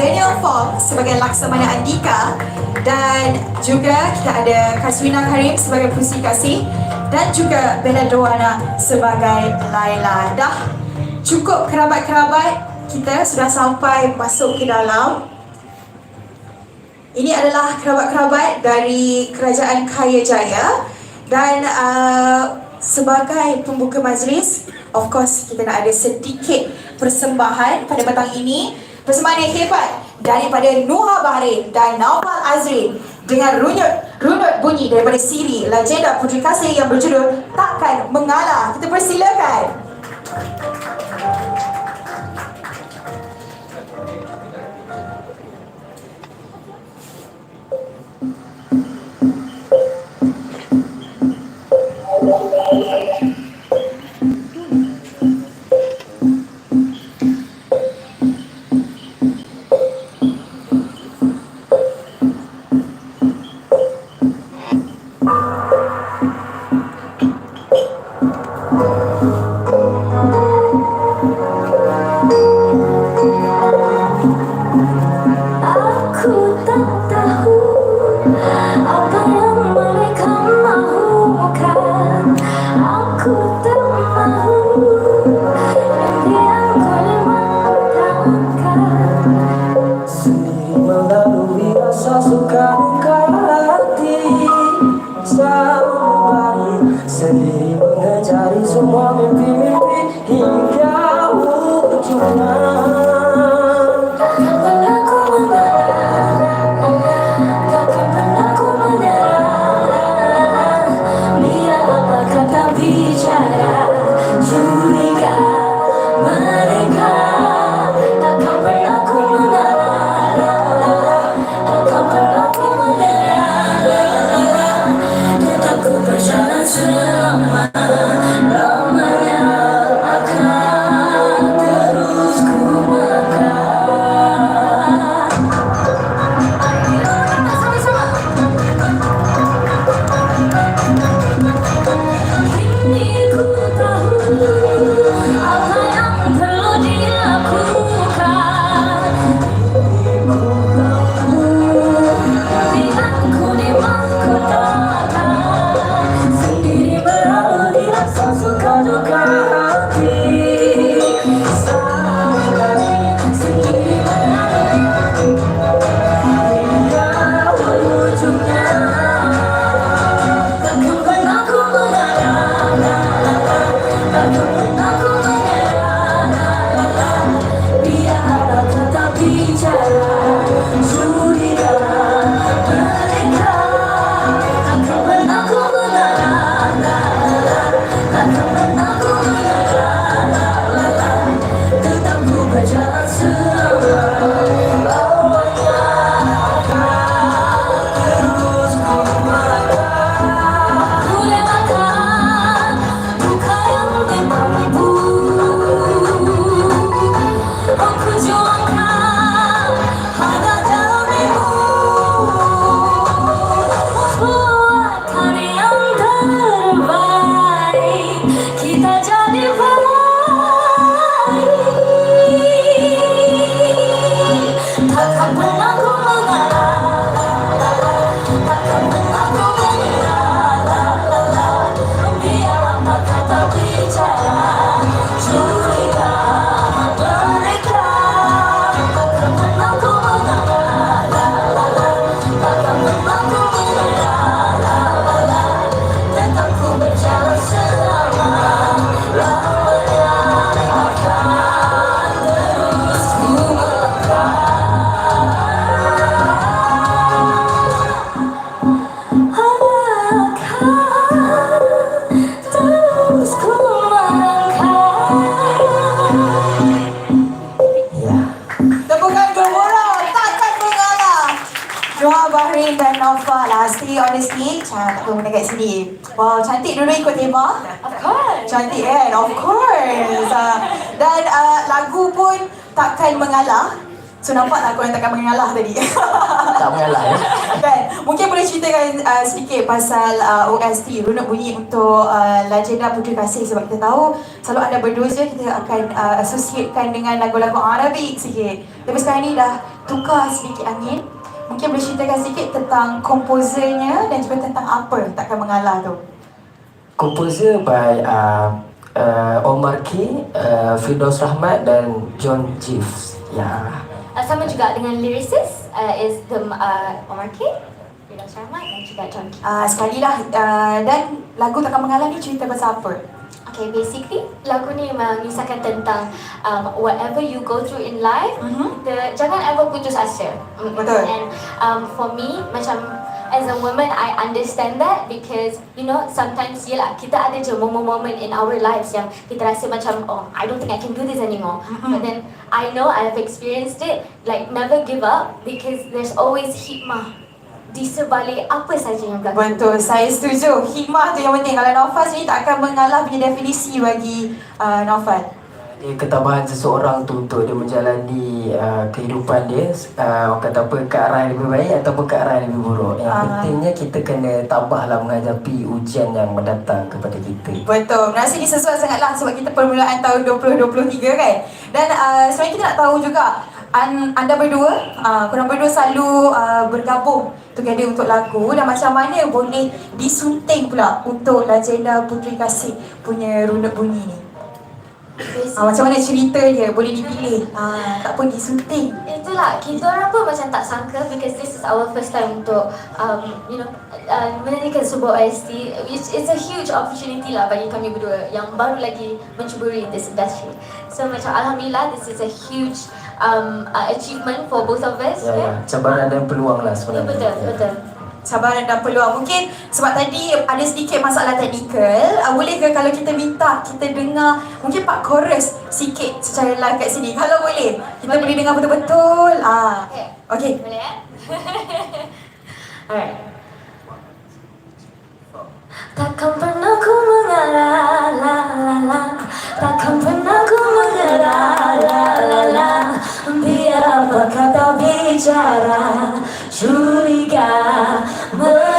Daniel Fong sebagai Laksamana Andika dan juga kita ada Kaswina Karim sebagai Pusi Kasih dan juga Bella Doana sebagai Laila. Dah cukup kerabat-kerabat kita sudah sampai masuk ke dalam. Ini adalah kerabat-kerabat dari Kerajaan Kaya Jaya dan uh, sebagai pembuka majlis, of course kita nak ada sedikit persembahan pada petang ini. Persembahan yang hebat daripada Nuha Bahrain dan Naufal Azrin dengan runut runut bunyi daripada Siri, legenda Puteri Kasih yang berjudul Takkan Mengalah. Kita persilakan. Cantik kan? Of course. Ha. Dan uh, lagu pun takkan mengalah. So nampak tak korang takkan mengalah tadi? Tak mengalah ya kan? Mungkin boleh ceritakan uh, sedikit pasal uh, OST Runut Bunyi untuk uh, Legenda Puteri Kasih sebab kita tahu selalu ada berdua je kita akan uh, associatekan dengan lagu-lagu Arabik sikit. Tapi sekarang ni dah tukar sedikit angin. Mungkin boleh ceritakan sedikit tentang komposernya dan juga tentang apa Takkan Mengalah tu. Composer by uh, uh, Omar K, uh, Firdaus Rahmat dan John Jeeves. Ya. Uh, sama juga dengan lyricist uh, is the uh, Omar K, Firdaus Rahmat dan juga John Key. Uh, sekali lah uh, dan lagu Takkan Mengalah ni cerita pasal apa? Okay, basically lagu ni mengisahkan tentang um, whatever you go through in life, Mhm. the, jangan ever putus asa. Mm. Betul. And um, for me, macam as a woman, I understand that because you know sometimes yelah kita ada je moment-moment in our lives yang kita rasa macam oh I don't think I can do this anymore. Mhm. But then I know I have experienced it. Like never give up because there's always hikmah di sebalik apa saja yang berlaku. Betul, saya setuju. Hikmah tu yang penting. Kalau Naufal sendiri tak akan mengalah punya definisi bagi uh, Naufal. Ketabahan seseorang tu untuk dia menjalani uh, kehidupan dia uh, orang kata apa ke arah yang lebih baik ataupun ke arah yang lebih buruk. Yang Ah. pentingnya kita kena tabahlah menghadapi ujian yang mendatang kepada kita. Betul, rasa ni sesuai sangatlah sebab kita permulaan tahun 2023 kan. Dan uh, sebenarnya kita nak tahu juga an, anda berdua, uh, korang berdua selalu uh, bergabung together untuk lagu dan macam mana boleh disunting pula untuk Legenda Puteri Kasih punya runut bunyi ni. Uh, macam mana cerita dia boleh dipilih, uh, tak pun disunting. Itulah, kita orang pun macam tak sangka because this is our first time untuk um, you know uh, menyanyikan sebuah OST which is a huge opportunity lah bagi kami berdua yang baru lagi mencuburi this industry. So macam Alhamdulillah this is a huge um, uh, achievement for both of us. Ya, ya. Cabaran dan peluang lah Ya, sebenarnya. betul, Ya. betul. Cabaran dan peluang. Mungkin sebab tadi ada sedikit masalah teknikal uh, Boleh ke kalau kita minta kita dengar Mungkin part chorus sikit secara live kat sini? Kalau boleh Kita boleh. dengar betul-betul. Ah. Okay. Okay Boleh eh? Alright. Takkan pernah ku mengalah la la la Takkan pernah ku mengalah la la la Biar apa kata bicara Curiga mereka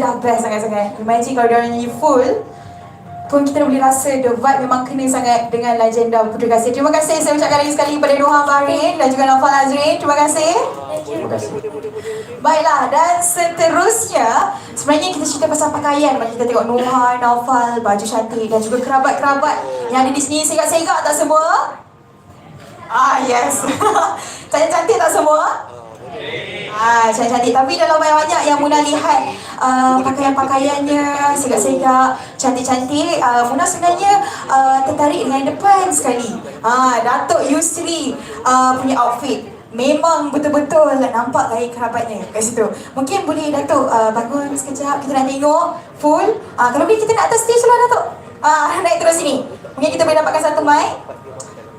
dah best sangat-sangat Imagine kalau diorang nyanyi full pun kita boleh rasa the vibe memang kena sangat dengan legenda Puteri Kasih. Terima kasih saya ucapkan lagi sekali kepada Nuha Bahrain dan juga Nafal Azrin. Terima kasih. Terima kasih. Baiklah dan seterusnya sebenarnya kita cerita pasal pakaian bagi kita tengok Nuha, Naufal, baju cantik dan juga kerabat-kerabat yang ada di sini segak-segak tak semua? Ah yes. Cantik-cantik tak semua? Ah, cantik-cantik. Tapi dalam banyak-banyak yang Muna lihat uh, pakaian-pakaiannya, segak-segak, cantik-cantik. Uh, Muna sebenarnya uh, tertarik dengan depan sekali. Ah, Datuk Yusri uh, punya outfit. Memang betul-betul nampak gaya kerabatnya kat situ. Mungkin boleh Datuk uh, bangun sekejap, kita nak tengok full. Uh, kalau boleh kita nak atas stage lah Datuk. Ah, naik terus sini. Mungkin kita boleh dapatkan satu mic.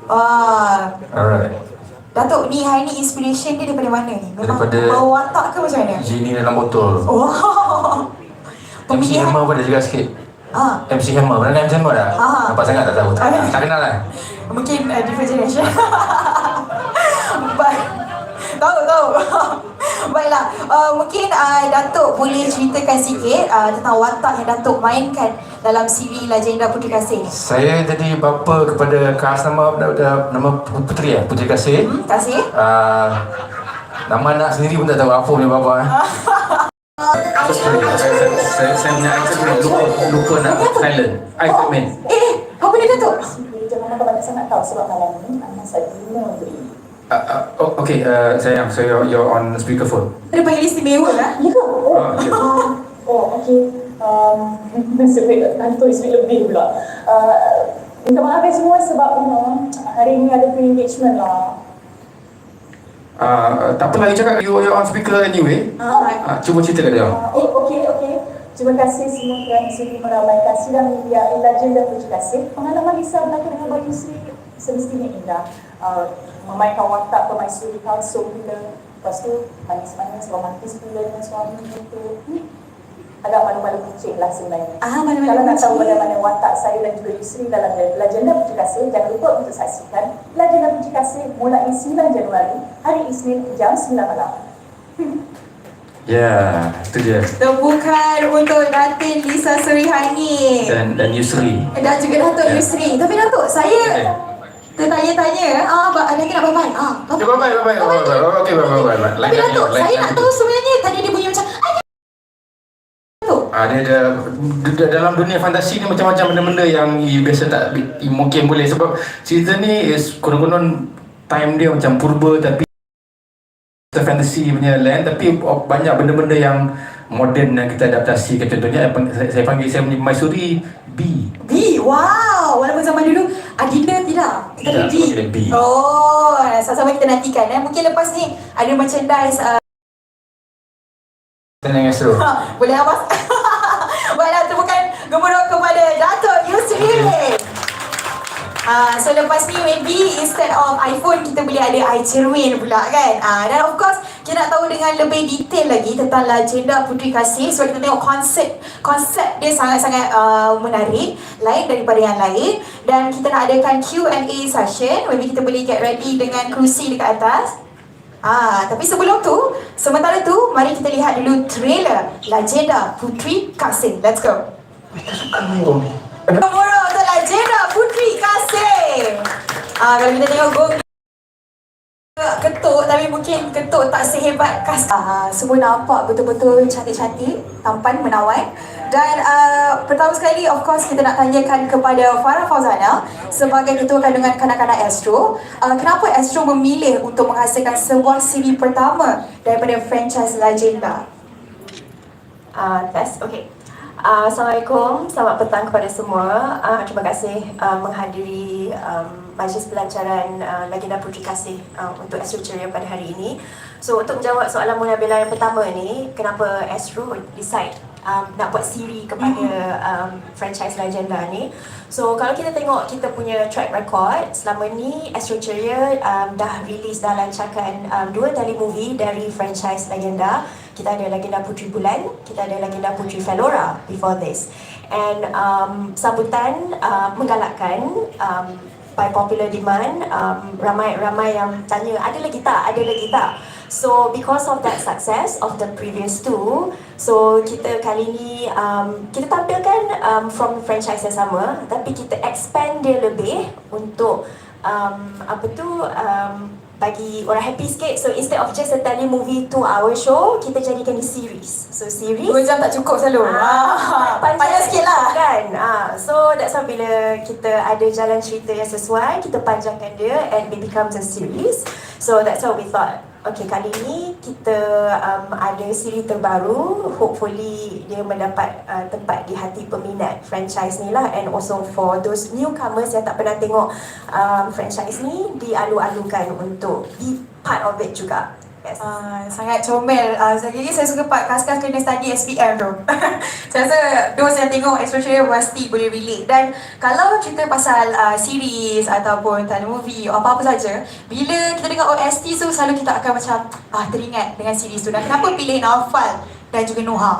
Ah, Alright. Datuk ni hari ni inspiration dia daripada mana ni? Memang Daripada- bawa watak ke macam mana? Genie dalam botol. MC Pemilihan. Hammer pun ada juga sikit. Ah, MC Hammer, pernah dengar MC tak? Ah. Nampak sangat tak tahu? Tak, Ah. tak kenal kan? mungkin uh, different generation. Baik. Tahu tahu. Baiklah, uh, mungkin uh, Datuk boleh ceritakan sikit uh, tentang watak yang Datuk mainkan dalam CV Legenda Puteri Kasih. Saya jadi bapa kepada khas nama nama puteri ya, Puteri Kasih. Hmm, kasih. Uh, nama anak sendiri pun tak tahu apa punya bapa. eh. Saya, saya, saya, saya punya ni lupa, lupa nak silent. I comment. Eh, apa dia Datuk? Jangan nak banyak sangat tahu sebab malam ni Anas ada guna untuk ini. Uh, uh, oh, okay, uh, sayang, so you're, you're on speakerphone. Dia panggil istimewa lah. Ya ke? Oh, Oh, ya. ah, oh okey. Um, kantor isteri lebih pula. Uh, minta maaf eh semua sebab you know, hari ni ada pre-engagement lah. Uh, tak apa lagi cakap, you, you're on speaker anyway. Ah, Uh, cuba cerita kat dia. Uh, oh, okey, okey. Terima kasih semua kerana sudi meramaikan sidang media Legend dan Puji Kasih. Pengalaman Lisa berlakon dengan Bayu Sri semestinya indah. Uh, memainkan watak permaisuri kalsum pula. Lepas tu manis-manis romantis pula dengan suami gitu. Ni kucing lah sebenarnya. Ah, mana-mana Kalau nak tahu bagaimana watak saya dan juga Yusri dalam Legenda Puji Kasih, jangan lupa untuk saksikan Legenda Puji Kasih mulai 9 Januari, hari Isnin jam 9 malam. Ya, itu dia. Tepukan untuk Datin Lisa Surihani Dan dan Yusri. dan juga Datuk Ya. Yusri. Tapi Datuk, saya tertanya-tanya, ah, Abang ada nak bye-bye? Ah, bye-bye, bye-bye, bye-bye. Okey, bye-bye, Tapi Datuk, saya nak tahu sebenarnya tadi dia bunyi macam, "Ay, Datuk, Ah, dia ada d- d- dalam dunia fantasi ni macam-macam benda-benda yang you biasa tak mungkin boleh sebab cerita ni is konon-konon time dia macam purba tapi fantasy punya land tapi banyak benda-benda yang moden yang kita adaptasi ke contohnya yang saya, saya panggil saya punya Maisuri B B, wow. Walaupun zaman dulu Adina tidak. Kita Tidak, ada B. kita ada B. Oh, sama-sama kita nantikan. Eh. Mungkin lepas ni ada merchandise uh, Astro Ha, boleh apa? Gemuruh kepada Dato' Yusri. Ah, so lepas ni maybe instead of iPhone kita boleh ada iCermin pula kan ah, Dan of course kita nak tahu dengan lebih detail lagi tentang legenda Puteri Kasih Sebab kita tengok konsep konsep dia sangat-sangat uh, menarik Lain daripada yang lain Dan kita nak adakan Q&A session Maybe kita boleh get ready dengan kerusi dekat atas Ah, tapi sebelum tu, sementara tu, mari kita lihat dulu trailer Legenda Puteri Kasih. Let's go. Gemuruh untuk Legenda Puteri Kasih. Ah, kalau kita tengok Gong ketuk tapi mungkin ketuk tak sehebat kas. Ah, semua nampak betul-betul cantik-cantik, tampan, menawan. Dan uh, pertama sekali of course kita nak tanyakan kepada Farah Fauzana sebagai ketua kandungan kanak-kanak Astro, uh, kenapa Astro memilih untuk menghasilkan sebuah siri pertama daripada franchise Legenda? Uh, test, okay. Uh, Assalamualaikum, selamat petang kepada semua. Uh, terima kasih uh, menghadiri um, majlis pelancaran uh, Legenda Puteri Kasih uh, untuk Astro Ceria pada hari ini. So untuk menjawab soalan Munabila yang pertama ni, kenapa Astro decide um, nak buat siri kepada um, franchise Legenda ni. So kalau kita tengok kita punya track record selama ni Astro Ceria um, dah release dah lancarkan um, dua movie dari franchise Legenda. Kita ada Legenda Puteri Bulan, kita ada Legenda Puteri Felora before this. And um, sambutan uh, menggalakkan um, by popular demand um, ramai-ramai yang tanya ada lagi tak, ada lagi tak. So because of that success of the previous two, so kita kali ni um, kita tampilkan um, from franchise yang sama, tapi kita expand dia lebih untuk um, apa tu um, bagi orang happy sikit. So instead of just a tele movie two hour show, kita jadikan dia series. So series Dua jam tak cukup selalu. Ah, panjang sikit lah. kan ah so that's why bila kita ada jalan cerita yang sesuai kita panjangkan dia and it becomes a series so that's why we thought Okay, kali ni kita um, ada siri terbaru. Hopefully dia mendapat uh, tempat di hati peminat franchise ni lah. And also for those newcomers yang tak pernah tengok um, franchise ni Dialu-alukan untuk be part of it juga Yes. Ah, sangat comel. Sekali lagi saya suka part kas-kas kena study SPM tu. saya rasa those yang tengok especially pasti boleh relate. Dan kalau cerita pasal uh, series ataupun telemovie atau apa-apa saja, bila kita dengar OST tu selalu kita akan macam ah teringat dengan series tu. Dan kenapa pilih Naufal dan juga Noha?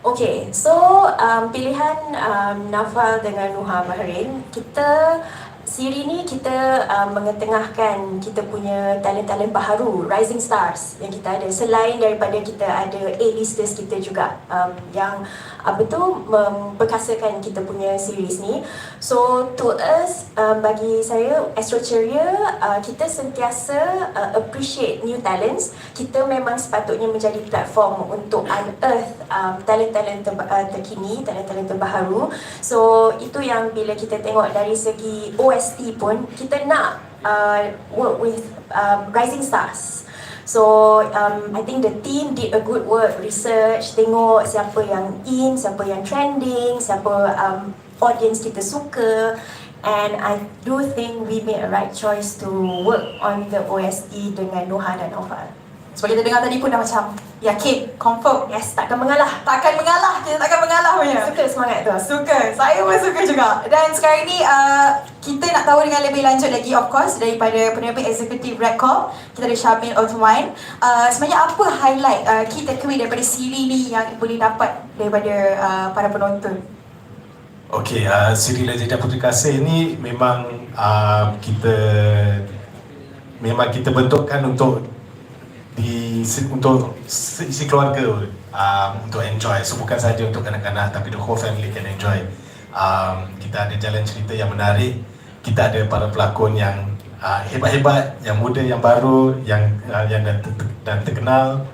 Okay, so um, pilihan um, Nafal dengan Nuha Bahrain, kita siri ni kita um, mengetengahkan kita punya talent-talent baharu, rising stars yang kita ada. Selain daripada kita ada A-listers kita juga um, yang apa tu memperkasakan kita punya series ni. So to us, um, bagi saya Astro uh, kita sentiasa uh, appreciate new talents. Kita memang sepatutnya menjadi platform untuk unearth um, talent-talent terba- uh, terkini, talent-talent terbaharu. So itu yang bila kita tengok dari segi OST pun kita nak uh, work with um, rising stars. So um, I think the team did a good work research, tengok siapa yang in, siapa yang trending, siapa um, audience kita suka. And I do think we made a right choice to work on the OST dengan Noha dan Oval. Sebab kita dengar tadi pun dah macam yakin, confirm. Yes, takkan mengalah. Takkan mengalah, kita takkan mengalah punya. Suka semangat tu. Suka, saya pun suka juga. Dan sekarang ni uh, kita nak tahu dengan lebih lanjut lagi of course daripada penerbit eksekutif Redcom kita ada Syamil Ottoman uh, sebenarnya apa highlight uh, key takeaway daripada siri ni yang boleh dapat daripada uh, para penonton Okey, uh, siri Legenda Puteri Kasih ni memang uh, kita memang kita bentukkan untuk di untuk isi keluarga um, untuk enjoy. So bukan saja untuk kanak-kanak tapi the whole family can enjoy. Um, kita ada jalan cerita yang menarik. Kita ada para pelakon yang uh, hebat-hebat, yang muda, yang baru, yang uh, yang dan, dan terkenal.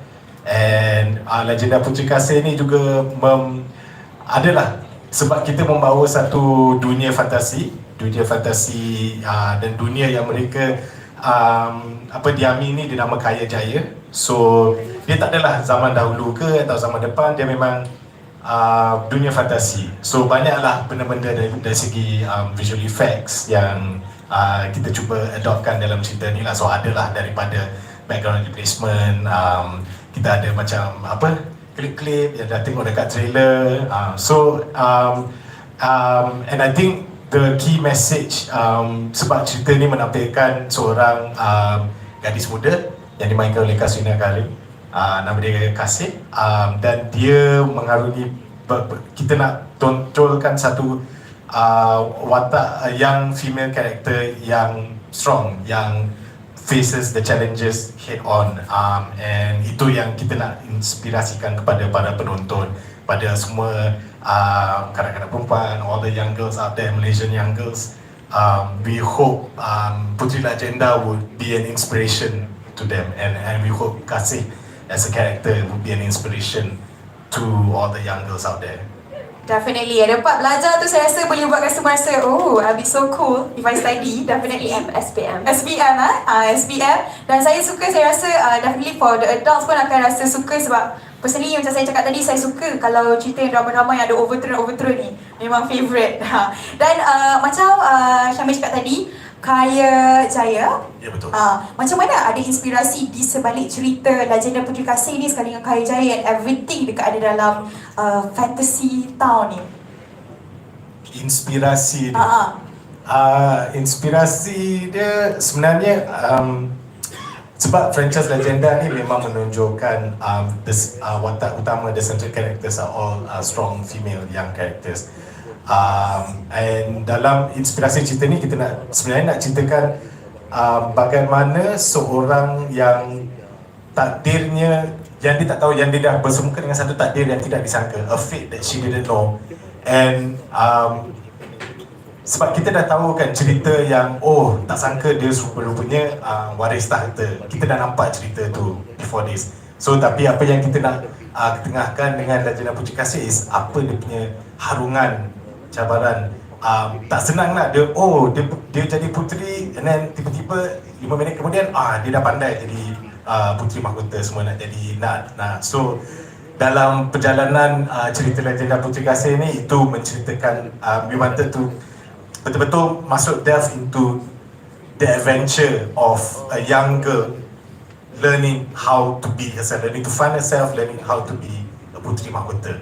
And uh, Legenda Puteri Kasih ni juga mem, adalah sebab kita membawa satu dunia fantasi, dunia fantasi uh, dan dunia yang mereka um, apa diami ni dia nama Kaya Jaya. So dia tak adalah zaman dahulu ke atau zaman depan dia memang uh, dunia fantasi. So banyaklah benda-benda dari, dari segi um, visual effects yang uh, kita cuba adoptkan dalam cerita ni lah. So adalah daripada background replacement, um, kita ada macam apa klip-klip yang dah tengok dekat trailer. Uh, so um, um, and I think the key message um, sebab cerita ni menampilkan seorang um, gadis muda yang dimainkan oleh Kasina Karim. Uh, nama dia Kasih. Um, dan dia mengarungi kita nak tonjolkan satu uh, watak uh, yang female character yang strong yang faces the challenges head on. Um, and itu yang kita nak inspirasikan kepada para penonton pada semua uh, kanak-kanak perempuan all the young girls out there Malaysian young girls. Um, we hope um, Putri Legenda would be an inspiration to them. And and we hope Kasih as a character would be an inspiration to all the young girls out there Definitely. Dapat belajar tu saya rasa boleh buat customer rasa, oh, I'll be so cool if I study. Definitely. SPM, SPM. SPM ah, uh, SPM dan saya suka saya rasa uh, definitely for the adults pun akan rasa suka sebab personally macam saya cakap tadi saya suka kalau cerita yang drama-drama yang ada overturn ni memang favourite ha. dan uh, macam uh, Syamil cakap tadi Kaya Jaya. Ya betul. Uh, macam mana ada inspirasi di sebalik cerita Legenda Puteri Kasih ni sekali dengan Kaya Jaya and everything dekat ada dalam uh, fantasy town ni? Inspirasi dia? Ha, ha. Uh, inspirasi dia sebenarnya um, sebab franchise Legenda ni memang menunjukkan um, the, uh, watak utama the central characters are all uh, strong female young characters um, and dalam inspirasi cerita ni kita nak sebenarnya nak ceritakan um, bagaimana seorang yang takdirnya yang dia tak tahu yang dia dah bersemuka dengan satu takdir yang tidak disangka a fate that she didn't know. And um, sebab kita dah tahu kan cerita yang oh tak sangka dia rupa-rupanya uh, waris tahta kita dah nampak cerita tu before this. So tapi apa yang kita nak uh, ketengahkan dengan Legenda Puteri Kasih is apa dia punya harungan cabaran. Um, tak senang lah. Dia oh dia, dia jadi puteri and then tiba-tiba 5 minit kemudian ah dia dah pandai jadi uh, puteri mahkota semua nak jadi nak nak. So dalam perjalanan uh, cerita Legenda Puteri Kasih ni itu menceritakan uh, we wanted to betul-betul masuk delve into the adventure of a young girl learning how to be herself, learning to find herself, learning how to be a puteri mahkota.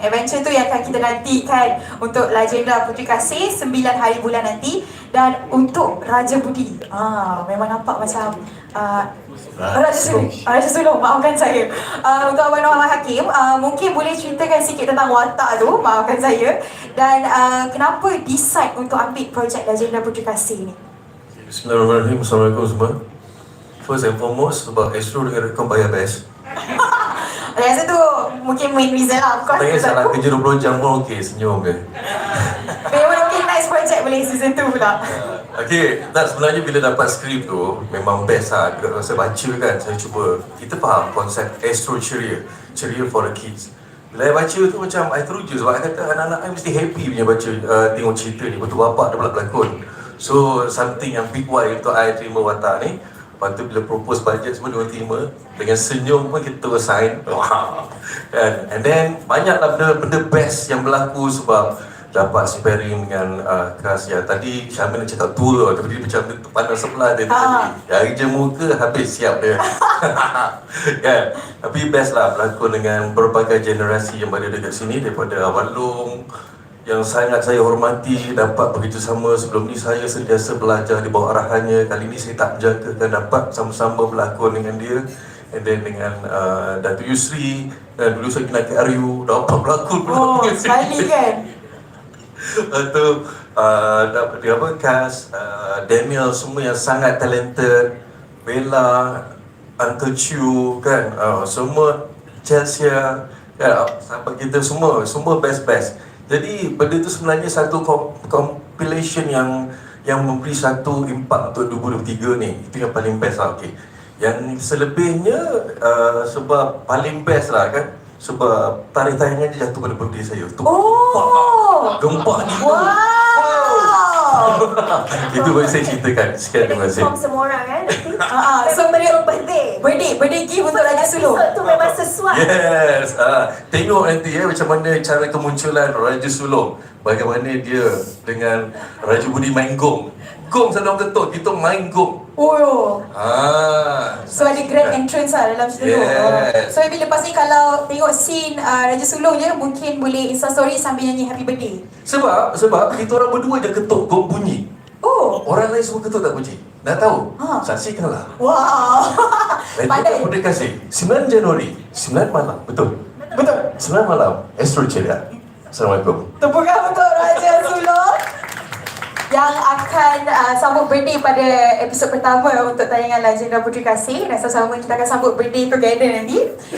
Adventure tu yang akan kita nantikan untuk Legenda Puteri Kasih 9 hari bulan nanti dan untuk Raja Budi. Ah, memang nampak macam uh, Raja Sulung. Raja Sulung, maafkan saya. Uh, untuk Abang Muhammad Hakim, uh, mungkin boleh ceritakan sikit tentang watak tu, maafkan saya. Dan uh, kenapa decide untuk ambil projek Legenda Puteri Kasih ni? Bismillahirrahmanirrahim. Assalamualaikum semua. First and foremost, sebab Astro dengan Rekon bayar best. Saya rasa tu mungkin main reason lah. Of course, Tanya salah tu. kerja 20 jam pun okey, senyum je. Memang mungkin next project boleh season 2 pula. Okey, tak sebenarnya bila dapat skrip tu memang best lah. Bila saya baca kan, saya cuba. Kita faham konsep Astro ceria. Ceria for the kids. Bila saya baca tu macam I teruja sebab I kata anak-anak I mesti happy punya baca uh, tengok cerita ni. Betul bapak dia pula pelakon. So something yang big why untuk I terima watak ni. Lepas tu bila propose budget semua dia terima. Dengan senyum pun kita terus sign Wow kan? And then banyaklah benda, benda best yang berlaku sebab dapat sparring dengan uh, Kas ya tadi Syamil nak cakap tua tapi dia macam dia pandang sebelah dia Ah. tadi dari je muka habis siap dia. Kan? Tapi best lah berlakon dengan berbagai generasi yang berada dekat sini. Daripada awal long yang sangat saya hormati dapat bekerjasama sebelum ni saya sentiasa belajar di bawah arahannya. Kali ni saya tak menjangkakan dapat sama-sama berlakon dengan dia. And then dengan uh, Dato' Yusri dan dulu saya kenal Kak Aryu dapat berlakon Oh, sekali kan? Atau uh, dapat dia apa Kas, uh, Daniel semua yang sangat talented, Bella, Uncle Chu kan, uh, semua Chelsea kan, uh, sahabat kita semua, semua best-best. Jadi benda tu sebenarnya satu com- compilation yang yang memberi satu impak untuk 2023 ni. Itu yang paling best lah. Okay. Yang selebihnya uh, sebab paling best lah kan. Sebab tarikh tayangan dia jatuh pada birthday saya. Tu Oh! gempak ni. Wow! Itu boleh saya ceritakan. Sekian terima kasih. Semua orang kan. Ah, ah, so beri- birthday. Birthday, birthday gift untuk Raja Sulung. Episode tu memang sesuai. Yes, ah, tengok nanti ya macam mana cara kemunculan Raja Sulong. Bagaimana dia dengan Raja Budi main gong. Gong orang ketuk, kita main gong. Oh. Ah. So ada grand entrance lah dalam cerita tu. Yes. So Maybe lepas ni kalau tengok scene uh, Raja Sulung je mungkin boleh insta story sambil nyanyi happy birthday. Sebab sebab kita orang berdua je ketuk gong bunyi. Oh. Orang lain semua ketuk tak bunyi. Dah tahu? Ha. Saksikanlah. Wow. Pandai. Pandai. Pandai kasih. 9 Januari, 9 malam. Betul. Betul. 9 malam. Astro Ceria. Assalamualaikum. Raja Sulong yang akan uh, sambut birthday pada episod pertama untuk tayangan Legenda Puteri Kasih. Dan sama-sama kita akan sambut birthday together nanti